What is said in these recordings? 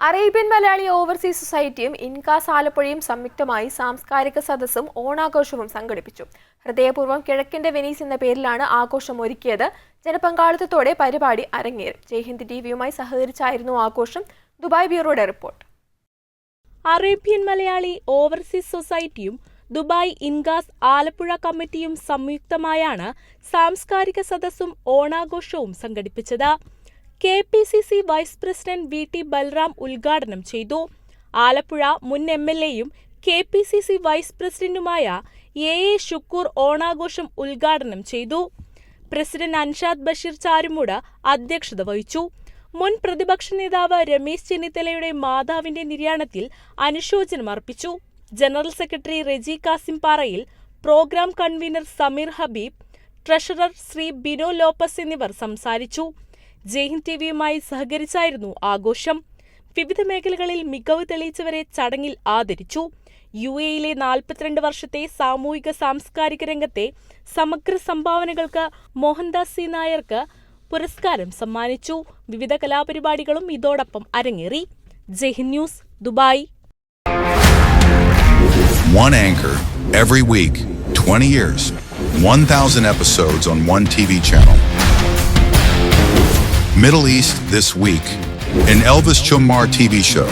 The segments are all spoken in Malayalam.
അറേബ്യൻ മലയാളി ഓവർസീസ് സൊസൈറ്റിയും ഇൻകാസ് ആലപ്പുഴയും സംയുക്തമായി സാംസ്കാരിക സദസ്സും ഓണാഘോഷവും സംഘടിപ്പിച്ചു. ഹൃദയപൂർവം കിഴക്കിന്റെ വെനീസ് എന്ന പേരിലാണ് ആഘോഷം ഒരുക്കിയത്. ജനപങ്കാളിത്തത്തോടെ പരിപാടി അരങ്ങേറും. ജയ്ഹിന്ദ് ടിവിയുമായി സഹകരിച്ചായിരുന്നു ആഘോഷം. ദുബായ് ബ്യൂറോയുടെ റിപ്പോർട്ട്. അറേബ്യൻ മലയാളി ഓവർസീസ് സൊസൈറ്റിയും ദുബായ് ഇൻഗാസ് ആലപ്പുഴ കമ്മിറ്റിയും സംയുക്തമായാണ് സാംസ്കാരിക സദസ്സും ഓണാഘോഷവും സംഘടിപ്പിച്ചത്. K P C C vice president V T Balram ഉദ്ഘാടനം ചെയ്തു. ആലപ്പുഴ മുൻ എം എൽ എയും K P C C vice പ്രസിഡന്റുമായ എ എ ഷുക്കൂർ ഓണാഘോഷം ഉദ്ഘാടനം ചെയ്തു. പ്രസിഡന്റ് അൻഷാദ് ബഷീർ ചാരുമൂട് അധ്യക്ഷത വഹിച്ചു. മുൻ പ്രതിപക്ഷ നേതാവ് രമേശ് ചെന്നിത്തലയുടെ മാതാവിന്റെ നിര്യാണത്തിൽ അനുശോചനം അർപ്പിച്ചു. General secretary Reji Kasim Parayil programme convener Sameer Habeeb treasurer Shri Bino Lopez എന്നിവർ സംസാരിച്ചു. ജയ്ഹിന്ദ് ടിവിയുമായി സഹകരിച്ചായിരുന്നു ആഘോഷം. വിവിധ മേഖലകളിൽ മികവ് തെളിയിച്ചവരെ ചടങ്ങിൽ ആദരിച്ചു. യു എയിലെ നാൽപ്പത്തിരണ്ട് വർഷത്തെ സാമൂഹിക സാംസ്കാരിക രംഗത്തെ സമഗ്ര സംഭാവനകൾക്ക് മോഹൻദാസ് സി നായർക്ക് പുരസ്കാരം സമ്മാനിച്ചു. വിവിധ കലാപരിപാടികളും ഇതോടൊപ്പം അരങ്ങേറി. Jaihind news Dubai. One anchor every week, 20 years, 1,000 episodes on one TV channel. Middle East This Week, an Elvis Chumar TV show.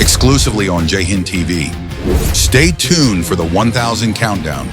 Exclusively on Jahin TV. Stay tuned for the 1,000 countdown.